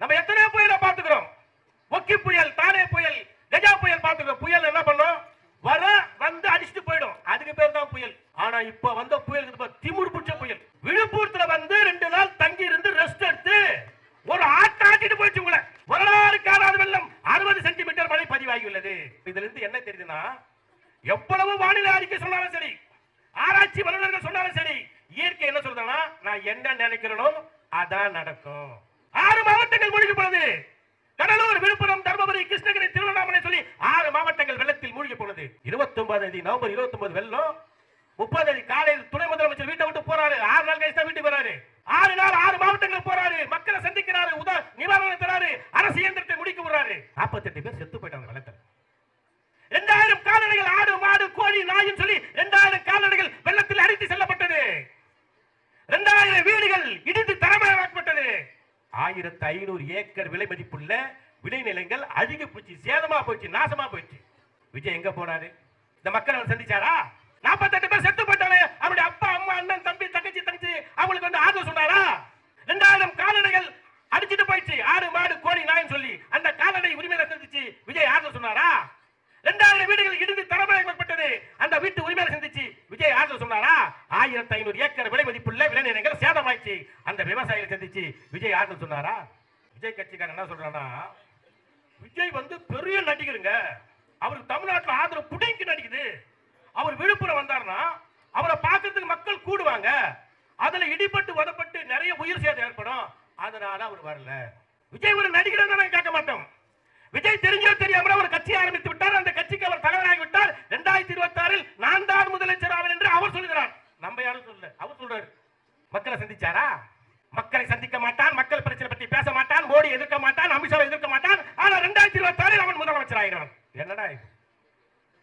நம்ம எத்தனையோ புயலை பார்த்துக்கிறோம். ஒக்கி புயல் தானே புயல் கஜா புயல் பார்த்துக்கிறோம். புயல் என்ன பண்ணும்? வர வந்து அடிச்சுட்டு போயிடும். அதுக்கு பேர் தான் புயல். ஆனா இப்ப வந்த புயல் திமுர் பிடிச்ச புயல். விழுப்புரத்துல வந்து ரெண்டு நாள் தங்கி இருந்து ரெஸ்ட் எடுத்து ஒரு ஆட்டாட்டிட்டு போயிடுச்சு உங்களை. வரலாறு காணாத வெள்ளம். அறுபது சென்டிமீட்டர் மழை பதிவாகியுள்ளது இதுல இருந்து என்ன தெரியுதுன்னா எவ்வளவு வானிலை அறிக்கை சொன்னாலும் சரி ஆராய்ச்சி வல்லுநர்கள் சொன்னாலும் சரி இயற்கை என்ன சொல்றதுன்னா நான் என்ன நினைக்கிறேனோ அதான் நடக்கும். ஆறு மாவட்டங்கள் மூழ்கி போனது. கடலூர் விழுப்புரம் தர்மபுரி கிருஷ்ணகிரி திருவண்ணாமலை சொல்லி ஆறு மாவட்டங்கள் வெள்ளத்தில் மூழ்கி போனது. இருபத்தி ஒன்பது நவம்பர் இருபத்தி ஒன்பது வெள்ளம். முப்பது தேதி காலையில் துணை முதலமைச்சர் வீட்டை விட்டு போறாரு. ஆறு நாள் கழிச்சு தான் வீட்டுக்கு வராரு. ஆறு நாள் ஆறு மாவட்டங்கள் போறாரு. மக்களை சந்திக்கிறாரு. உதா நிவாரணம் தராரு. அரசு இயந்திரத்தை முடிக்க விடுறாரு. நாற்பத்தி எட்டு பேர் செத்து போயிட்டாங்க வெள்ளத்தில். இரண்டாயிரம் காலநிலைகள் ஆடு மாடு கோழி நாயும் சொல்லி இரண்டாயிரம் கால்நடைகள் வெள்ளத்தில் அடித்து செல்லப்பட்டது இரண்டாயிரம் வீடுகள் இடிந்து தரமயமாக்கப்பட்டது ஆயிரத்தி ஐநூறு ஏக்கர் விலை மதிப்புள்ள விளைநிலங்கள் அழுகி போச்சு சேதமா போச்சு நாசமா போயிடுச்சு விஜய் எங்க போனாரு? இந்த மக்கள் அவர் சந்திச்சாரா? நாற்பத்தெட்டு பேர் செத்து போயிட்டாலே அவருடைய அப்பா அம்மா அண்ணன் தம்பி தங்கச்சி தங்கச்சி அவங்களுக்கு வந்து ஆதரவு சொன்னாரா? ரெண்டாயிரம் கால்நடைகள் அடிச்சிட்டு போயிடுச்சு. ஆடு மாடு கோழி நாயின்னு சொல்லி அந்த கால்நடை உரிமையில சந்திச்சு விஜய் ஆதரவு சொன்னாரா? ரெண்டாயிரம் வீடுகள் இடிந்து தரமயமாக்கப்பட்டது. அந்த வீட்டு உரிமையில சந்திச்சு விஜய் ஆதரவு சொன்னாரா? ஆயிரத்தி ஐநூறு ஏக்கர் விலை மதிப்புள்ள விளைநிலங்கள் சேதமாயிடுச்சு. அந்த விவசாயிகளை சந்திச்சு விஜய் ஆதரவு சொன்னாரா? விஜய் கட்சிக்காரன் என்ன சொல்றானா விஜய் வந்து பெரிய நடிகருங்க. அவருக்கு தமிழ்நாட்டில் ஆதரவு புடிங்கி நடிக்குது. அவர் விழுப்புரம் வந்தாருன்னா அவரை பார்க்கறதுக்கு மக்கள் கூடுவாங்க. அதுல இடிபட்டு உதப்பட்டு நிறைய உயிர் சேதம் ஏற்படும். அதனால அவர் வரல. விஜய் ஒரு நடிகர் தானே கேட்க மாட்டோம் விஜய் தெரிஞ்சோ தெரியாமல ஒரு கட்சி ஆரம்பித்து விட்டார் அந்த கட்சிக்கு அவர் தலைவராகி விட்டார் இரண்டாயிரத்தி இருபத்தி ஆறில் நான் தான் முதலமைச்சர் ஆவேன் என்று அவர் சொல்கிறார் நம்ம யாரும் சொல்லல. அவர் சொல்றாரு மக்களை சந்திச்சாரா? மக்களை சந்திக்க மாட்டான் மக்கள் பிரச்சனை பற்றி பேச மாட்டான் மோடி எதிர்க்க மாட்டான் அமித்ஷா எதிர்க்க மாட்டான். ஆனா ரெண்டாயிரத்தி இருபத்தி ஆறில் அவன் முதலமைச்சர் ஆகிறான். என்னடா